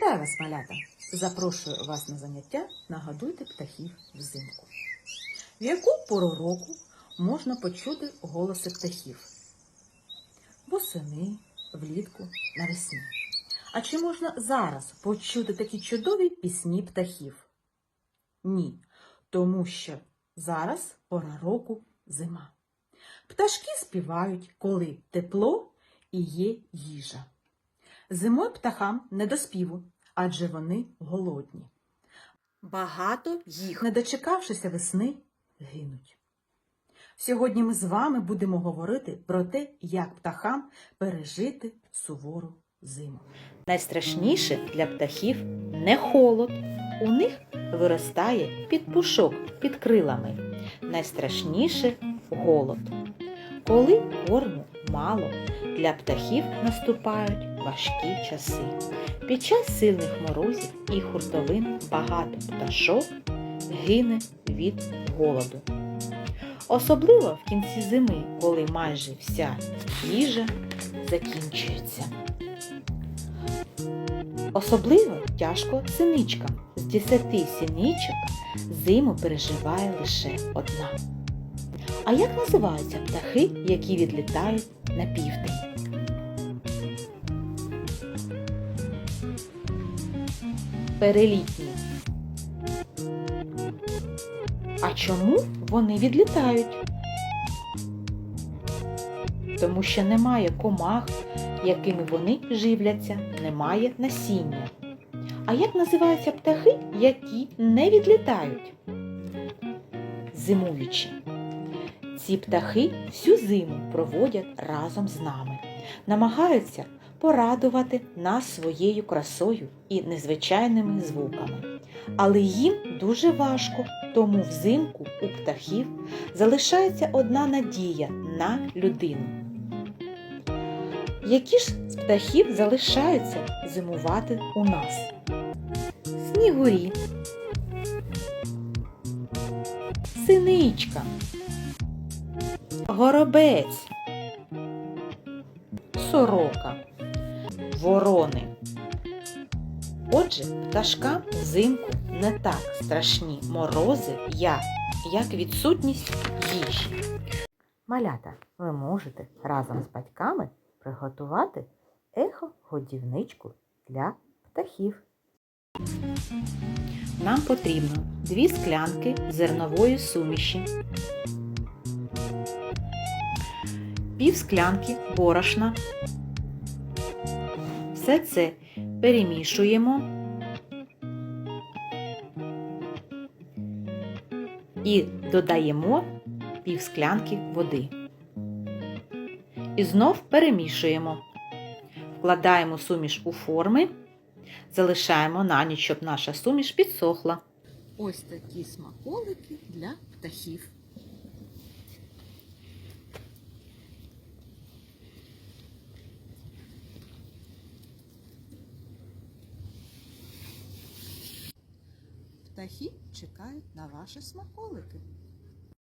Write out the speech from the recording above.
Вітаю вас, малята! Запрошую вас на заняття Нагадуйте птахів взимку. В яку пору року можна почути голоси птахів? Восени, влітку, навесні. А чи можна зараз почути такі чудові пісні птахів? Ні, тому що зараз пора року зима. Пташки співають, коли тепло і є їжа. Зимою птахам не до співу, адже вони голодні. Багато їх, не дочекавшися весни, гинуть. Сьогодні ми з вами будемо говорити про те, як птахам пережити сувору зиму. Найстрашніше для птахів не холод. У них виростає підпушок під крилами. Найстрашніше голод. Коли корму мало, для птахів наступають важкі часи. Під час сильних морозів і хуртовин багато пташок гине від голоду. Особливо в кінці зими, коли майже вся їжа закінчується. Особливо тяжко синичкам. З 10 синичок зиму переживає лише одна. А як називаються птахи, які відлітають на південь? Перелітні. А чому вони відлітають? Тому що немає комах, якими вони живляться, немає насіння. А як називаються птахи, які не відлітають? Зимуючі. Ці птахи всю зиму проводять разом з нами, намагаються порадувати нас своєю красою і незвичайними звуками. Але їм дуже важко, тому взимку у птахів залишається одна надія на людину. Які ж з птахів залишаються зимувати у нас? Снігурі, синичка, горобець, сорока, ворони. Отже, пташкам взимку не так страшні морози, як, як відсутність їжі. Малята, ви можете разом з батьками приготувати ехо-годівничку для птахів. Нам потрібно дві склянки зернової суміші, пів склянки борошна. Все це перемішуємо і додаємо пів склянки води. І знов перемішуємо. Вкладаємо суміш у форми, залишаємо на ніч, щоб наша суміш підсохла. Ось такі смаколики для птахів. Птахи чекають на ваші смаколики.